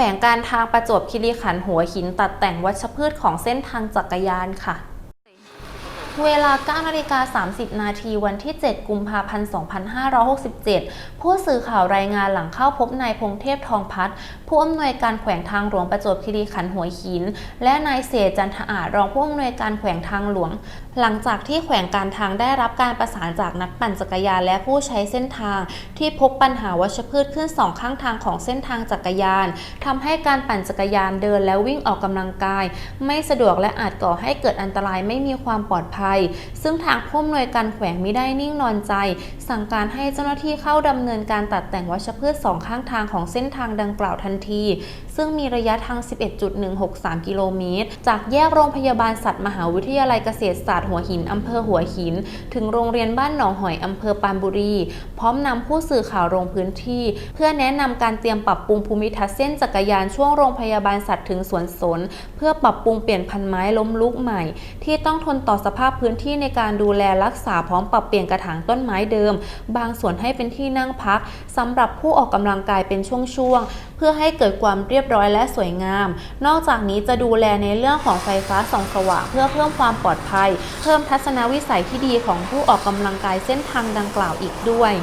วงการทางประจวบคีรีขันธ์หัวหินตัดแต่งวัชพืชของเส้นทางจักรยานค่ะ เวลา9นาฬิกา30 นาทีวันที่ 7 กุมภาพันธ์ 2567 ผู้สื่อข่าวรายงานหลังเข้าพบนายพงเทพทองพัฒผู้อำนวยการแขวงทางหลวงประจวบคีรีขันธ์หัวหิน และนายเสจันทอาจรองผู้อำนวยการแขวงทางหลวง หลังจากที่แขวงการทางได้รับการประสานจากนักปั่นจักรยานและผู้ใช้เส้นทาง ที่พบปัญหาวัชพืชขึ้นสองข้างทางของเส้นทางจักรยานทำให้การปั่นจักรยานเดินและวิ่งออกกำลังกาย ไม่สะดวกและอาจก่อให้เกิดอันตรายไม่มีความปลอดภัยซึ่งทางผู้อำนวยการแขวงมิได้นิ่งนอนใจ สั่งการให้เจ้าหน้าที่เข้าดำเนินการตัดแต่งวัชพืชสองข้างทางของเส้นทางดังกล่าวทันที ซึ่งมีระยะทาง 11.163 กิโลเมตร จากแยกโรงพยาบาลสัตว์มหาวิทยาลัยเกษตรศาสตร์หัวหินอำเภอหัวหิน ถึงโรงเรียนบ้านหนองหอยอำเภอปานบุรี พร้อมนำผู้สื่อข่าวลงพื้นที่ เพื่อแนะนำการเตรียมปรับปรุงภูมิทัศน์เส้นจักรยานช่วงโรงพยาบาลสัตว์ถึงสวนสน เพื่อปรับปรุงเปลี่ยนพันไม้ล้มลุกใหม่ ที่ต้องทนต่อสภาพพื้นที่ในการดูแลรักษาพร้อมปรับเปลี่ยนกระถางต้นไม้เดิม บางส่วนให้เป็นที่นั่งพักสำหรับผู้ออกกำลังกายเป็นช่วงๆเพื่อให้เกิดความเรียบร้อยและสวยงาม นอกจากนี้จะดูแลในเรื่องของไฟฟ้าส่องสว่างเพื่อเพิ่มความปลอดภัย เพิ่มทัศนวิสัยที่ดีของผู้ออกกำลังกายเส้นทางดังกล่าวอีกด้วย